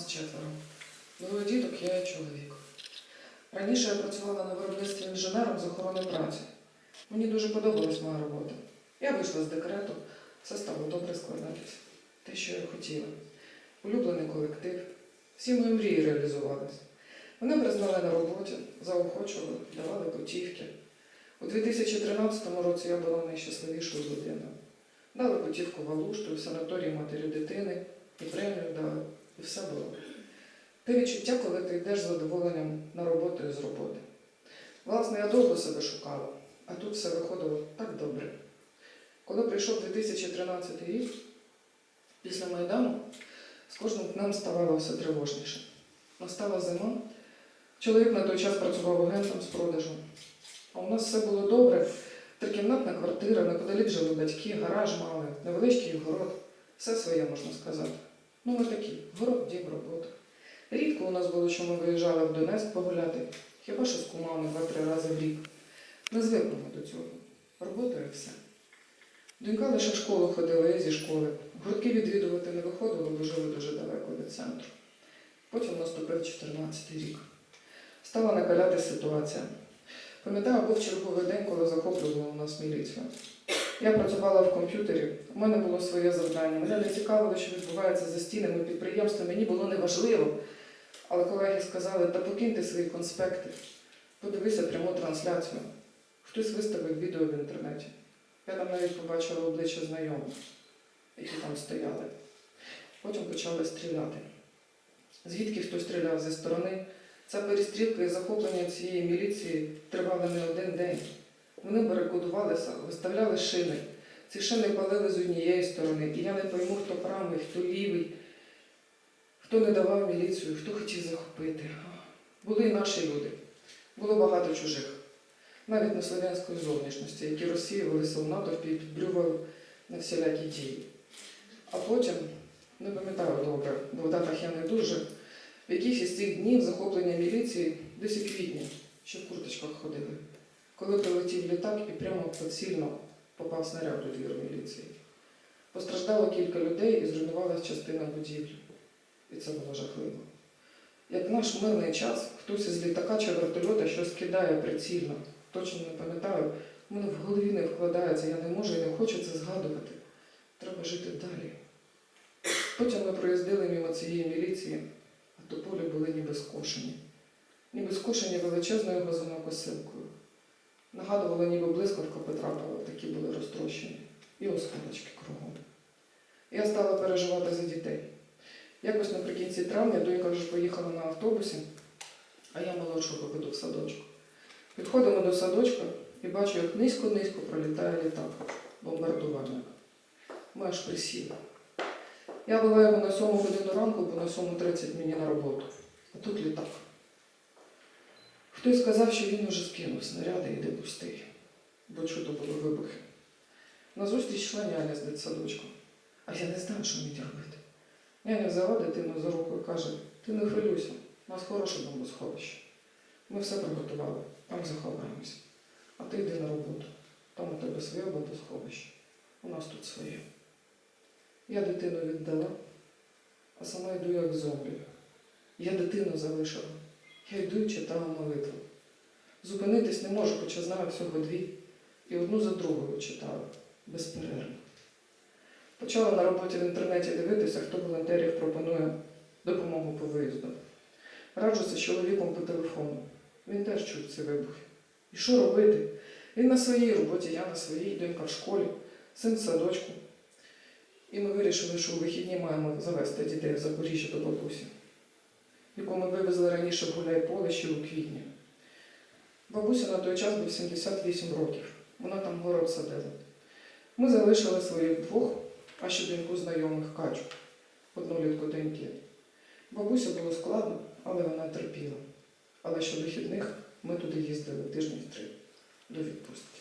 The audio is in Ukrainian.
Нас четверо. Двоє діток, я і чоловік. Раніше я працювала на виробництві інженером з охорони праці. Мені дуже подобалась моя робота. Я вийшла з декрету, все стало добре складатись. Те, що я хотіла. Улюблений колектив. Всі мої мрії реалізувались. Мене признали на роботі, заохочували, давали путівки. У 2013 році я була найщасливішою людиною. Дали путівку в Алушту, в санаторій матері дитини, і премію дали, і все було. Те відчуття, коли ти йдеш з задоволенням на роботу і з роботи. Власне, я довго себе шукала, а тут все виходило так добре. Коли прийшов 2013 рік, після Майдану, з кожним днем ставало все тривожніше. Настала зима. Чоловік на той час працював агентом з продажу. А у нас все було добре. Трикімнатна квартира, неподалік жили батьки, гараж мали, невеличкий город. Все своє можна сказати. Ну, ми такі, город, дім, робота. Рідко у нас було, що ми виїжджали в Донецьк погуляти, хіба що з кумами два-три рази в рік. Ми звикли до цього. Робота і все. Донька лише в школу ходила, я зі школи. Гуртки відвідувати не виходило, бо жили дуже далеко від центру. Потім наступив 14 рік. Стала накаляти ситуація. Пам'ятаю, був черговий день, коли захоплювали у нас міліцію. Я працювала в комп'ютері, у мене було своє завдання. Мене не цікавило, що відбувається за стінами підприємства, мені було неважливо. Але колеги сказали, та покиньте свої конспекти, подивися пряму трансляцію. Хтось виставив відео в інтернеті. Я там навіть побачила обличчя знайомих, які там стояли. Потім почали стріляти. Звідки хтось стріляв зі сторони? Ця перестрілка і захоплення цієї міліції тривали не один день. Вони барикадувалися, виставляли шини. Ці шини палили з однієї сторони, і я не пойму, хто правий, хто лівий, хто не давав міліцію, хто хотів захопити. Були і наші люди, було багато чужих, навіть не слов'янської зовнішності, які розсіювалися в натовпі і підбрювали на всілякі дії. А потім, не пам'ятаю добре, бо в датах я не дуже, в якихось із цих днів захоплення міліції десь у квітні, що в курточках ходили коли прилетів літак і прямо прицільно попав снаряд у двір міліції. Постраждало кілька людей і зруйнувалася частина будівлі. І це було жахливо. Як наш мирний час хтось із літака чи вертольота щось кидає прицільно, точно не пам'ятаю, в мене в голові не вкладається, я не можу і не хочу це згадувати. Треба жити далі. Потім ми проїздили мимо цієї міліції, а тополі були ніби скошені. Ніби скошені величезною газонокосилкою. Нагадувало, ніби блискавка потрапила, такі були розтрощені. І осколочки кругом. Я стала переживати за дітей. Якось наприкінці травня донька вже поїхала на автобусі, а я молодшого веду в садочку. Підходимо до садочка і бачу, як низько-низько пролітає літак, бомбардувальник. Ми аж присіли. Я вела його на 7 годину ранку, бо на 7.30 мені на роботу. А тут літак. Хтось сказав, що він уже скинув снаряди і йде пустий, бо чудо було вибухи. Назустріч йшла няня з дитсадочку, а я не знаю, що мені робити. Няня взяла дитину за руку і каже, ти не хвилюйся, у нас хороше бомбосховище. Ми все приготували, там заховаємося. А ти йди на роботу. Там у тебе своє бомбосховище, у нас тут своє. Я дитину віддала, а сама йду як зомбі. Я дитину залишила. Я йду і читала молитву. Зупинитись не можу, хоча знаю всього дві. І одну за другою читала, безперервно. Почала на роботі в інтернеті дивитися, хто волонтерів пропонує допомогу по виїзду. Раджуся з чоловіком по телефону. Він теж чув ці вибухи. І що робити? Він на своїй роботі, я на своїй, донька в школі, син в садочку. І ми вирішили, що у вихідні маємо завести дітей в Запоріжжя до бабусі яку ми вивезли раніше в Гуляйполе ще у квітні. Бабуся на той час був 78 років. Вона там город садила. Ми залишили своїх двох, а ще доньку знайомих Качу, однолітку доньки. Бабуся було складно, але вона терпіла. Але що вихідних ми туди їздили тижні три до відпустки.